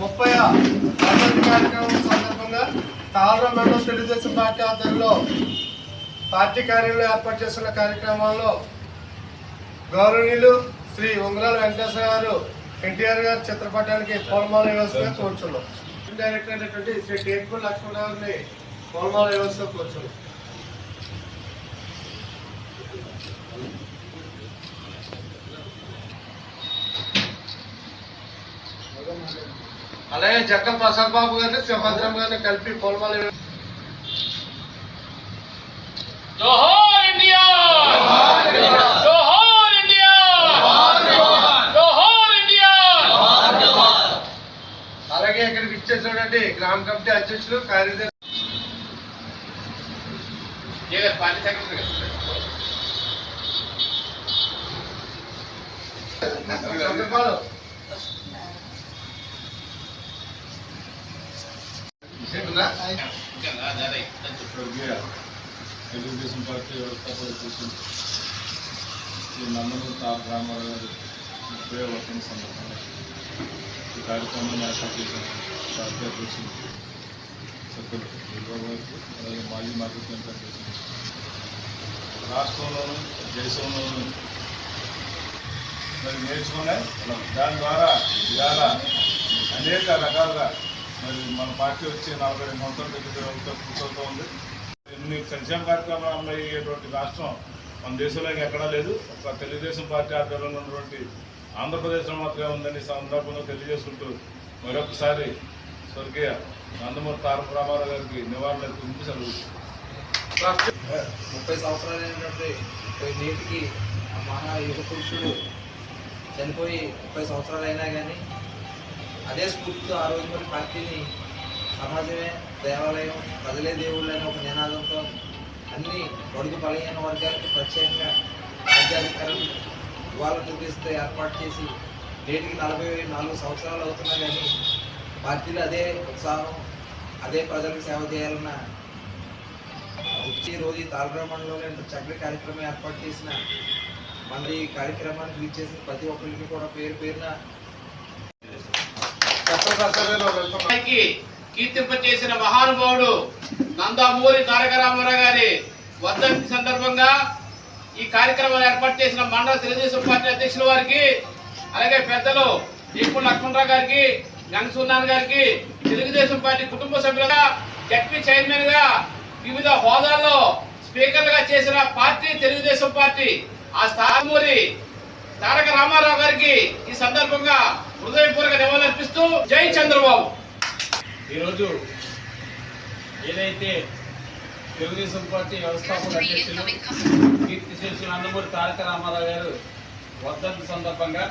ముప్పై వర్ధంతి కార్యక్రమం సందర్భంగా తాళర మండలం తెలుగుదేశం పార్టీ ఆధ్వర్యంలో పార్టీ కార్యాలయంలో ఏర్పాటు చేస్తున్న కార్యక్రమాల్లో గౌరవనీయులు శ్రీ ఉంగరాల వెంకటేశ్వర గారు ఎన్టీఆర్ గారి చిత్రపటానికి పూలమాల వ్యవస్థగా కూర్చున్నాం. డైరెక్టర్ అయినటువంటి శ్రీ టేకుల్ లక్ష్మణ్ గారిని పూలమాల వ్యవస్థ కూర్చున్నాం. అలాగే జక్క ప్రసాద్ బాబు గారిని శివభద్రం గారిని కలిపి పూలమాల అలాగే ఇక్కడికి ఇచ్చేసినటువంటి గ్రామ కమిటీ అధ్యక్షులు కార్యదర్శి సందర్భాలు ఉందా? స్వర్గీయ తెలుగుదేశం పార్టీ వ్యవస్థాపకులు శ్రీ నందమూరి తారక రామారావు గారు ముప్పై వర్షం సందర్భంగా ఈ కార్యక్రమాన్ని ఏర్పాటు చేసిన పార్టీ అధ్యక్షులు సభ్యులు చంద్రబాబు అలాగే మాజీ మార్కెట్ చేసిన రాష్ట్రంలోనూ దేశంలోనూ మరి నేర్చుకునే దాని ద్వారా ఇవాళ అనేక రకాలుగా మరి మన పార్టీ వచ్చి నలభై రెండు సంవత్సరాల దగ్గర కూర్చోతూ ఉంది. ఎన్ని సంక్షేమ కార్యక్రమాలు అయ్యేటువంటి రాష్ట్రం మన దేశంలో ఇంకా ఎక్కడా లేదు. ఒక తెలుగుదేశం పార్టీ ఆధ్వర్యంలో ఉన్నటువంటి ఆంధ్రప్రదేశ్లో మాత్రమే ఉందని సందర్భంలో తెలియజేసుకుంటూ మరొకసారి స్వర్గీయ నందమూరి తారక రామారావు గారికి నివారణ అర్పించి సెలవు ముప్పై సంవత్సరాలైనటువంటి నేటికి మహా యుగ పురుషుడు చనిపోయి ముప్పై సంవత్సరాలు అయినా కానీ అదే స్ఫూర్తితో ఆ రోజు మరి పార్టీని సమాజమే దేవాలయం కదిలే దేవుళ్ళు అనే ఒక నినాదంతో అన్ని బడుగు బలహీన వర్గాలకు ప్రత్యేకంగా రాజ్యాధికారులు ఇవాళ చూపిస్తూ ఏర్పాటు చేసి నేటికి నలభై నాలుగు సంవత్సరాలు అవుతున్నా కానీ పార్టీలు అదే ఉత్సాహం అదే ప్రజలకు సేవ చేయాలన్న వచ్చే రోజు ఈ చక్కటి కార్యక్రమం ఏర్పాటు చేసిన మన ఈ కార్యక్రమానికి విచ్చేసిన ప్రతి ఒక్కరికి కూడా పేరు పేరున చట్టసభలో కీర్తింప చేసిన మహానుభావుడు నందమూరి తారక రామారావు గారి వర్ధంతి సందర్భంగా ఈ కార్యక్రమాలు ఏర్పాటు చేసిన మండల తెలుగుదేశం పార్టీ అధ్యక్షుల వారికి అలాగే పెద్దలు ఇప్పుడు లక్ష్మణరావు గారికి గంగసూర్నాథ్ గారికి తెలుగుదేశం పార్టీ కుటుంబ సభ్యులుగా డెప్యూటీ చైర్మన్గా వివిధ హోదాల్లో స్పీకర్లుగా చేసిన పార్టీ తెలుగుదేశం పార్టీ. ఆ స్థానమూరి తారక రామారావు గారికి ఈ సందర్భంగా హృదయపూర్వక నివాళులర్పిస్తూ జై చంద్రబాబు. ఈరోజు ఏదైతే తెలుగుదేశం పార్టీ వ్యవస్థాపక అధ్యక్షులు కీర్తిశేషులు నందమూరి తారక రామారావు గారు వర్ధంతి సందర్భంగా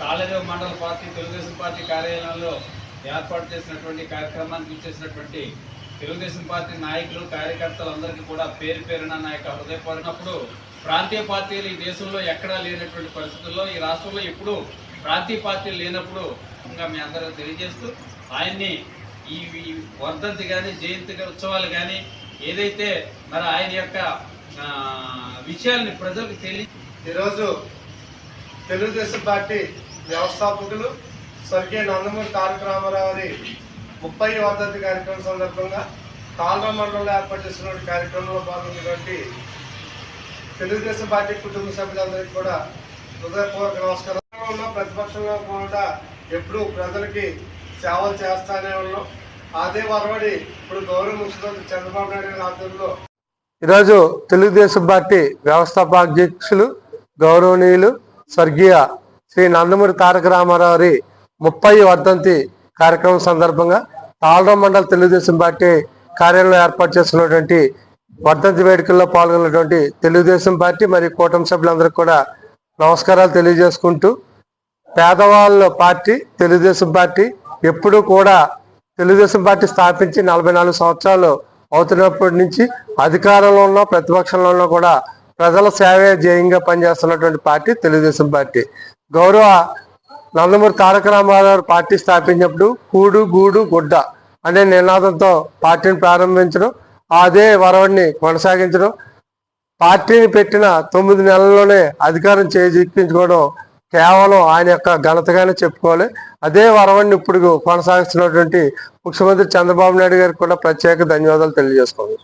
తాళదేవ మండల పార్టీ తెలుగుదేశం పార్టీ కార్యాలయంలో ఏర్పాటు చేసినటువంటి కార్యక్రమానికి ఇచ్చేసినటువంటి తెలుగుదేశం పార్టీ నాయకులు కార్యకర్తలు అందరికీ కూడా పేరు పేరున నా యొక్క హృదయపడినప్పుడు ప్రాంతీయ పార్టీలు ఈ దేశంలో ఎక్కడా లేనటువంటి పరిస్థితుల్లో ఈ రాష్ట్రంలో ఎప్పుడూ ప్రాంతీయ పార్టీలు లేనప్పుడు ఇంకా మీ అందరూ తెలియజేస్తూ ఆయన్ని ఈ వర్ధంతి కానీ జయంతి ఉత్సవాలు కానీ ఏదైతే మరి ఆయన యొక్క విషయాల్ని ప్రజలకు తెలియ ఈరోజు తెలుగుదేశం పార్టీ వ్యవస్థాపకులు స్వర్గీయ నందమూరి తారక రామారావు గారి ముప్పై వర్ధంతి కార్యక్రమం సందర్భంగా తాళ్ళ మండలంలో ఏర్పాటు చేసినటువంటి కార్యక్రమంలో పాల్గొన్నటువంటి తెలుగుదేశం పార్టీ కుటుంబ సభ్యులందరికీ కూడా హృదయపూర్వక నమస్కారం. ఉన్నాం ప్రతిపక్షంలో కూడా ఎప్పుడూ ప్రజలకి సేవలు చేస్తానే ఉన్నాం. అదే వరవడి ఇప్పుడు గౌరవ ముఖ్యమంత్రి చంద్రబాబు నాయుడు గారి ఆధ్వర్యంలో ఈరోజు తెలుగుదేశం పార్టీ వ్యవస్థాపకాధ్యక్షులు గౌరవనీయులు స్వర్గీయ శ్రీ నందమూరి తారక రామారావు గారి ముప్పై వర్ధంతి కార్యక్రమం సందర్భంగా తాళ్ళ మండల తెలుగుదేశం పార్టీ కార్యాలయంలో ఏర్పాటు చేస్తున్నటువంటి వర్ధంతి వేడుకల్లో పాల్గొన్నటువంటి తెలుగుదేశం పార్టీ మరియు కూటమి సభ్యులందరికీ కూడా నమస్కారాలు తెలియజేసుకుంటూ పేదవాళ్ళ పార్టీ తెలుగుదేశం పార్టీ ఎప్పుడూ కూడా తెలుగుదేశం పార్టీ స్థాపించి నలభై నాలుగు సంవత్సరాలు అవుతున్నప్పటి నుంచి అధికారంలో ఉన్న ప్రతిపక్షంలో ఉన్న కూడా ప్రజల సేవే ధ్యేయంగా పనిచేస్తున్నటువంటి పార్టీ తెలుగుదేశం పార్టీ. గౌరవ నందమూరి తారక రామారావు పార్టీ స్థాపించినప్పుడు కూడు గూడు గుడ్డ అనే నినాదంతో పార్టీని ప్రారంభించడం అదే వరవడిని కొనసాగించడం పార్టీని పెట్టిన తొమ్మిది నెలల్లోనే అధికారం చేజిక్కించుకోవడం కేవలం ఆయన యొక్క ఘనతగానే చెప్పుకోవాలి. అదే వరవడిని ఇప్పుడు కొనసాగిస్తున్నటువంటి ముఖ్యమంత్రి చంద్రబాబు నాయుడు గారికి కూడా ప్రత్యేక ధన్యవాదాలు తెలియజేసుకోవాలి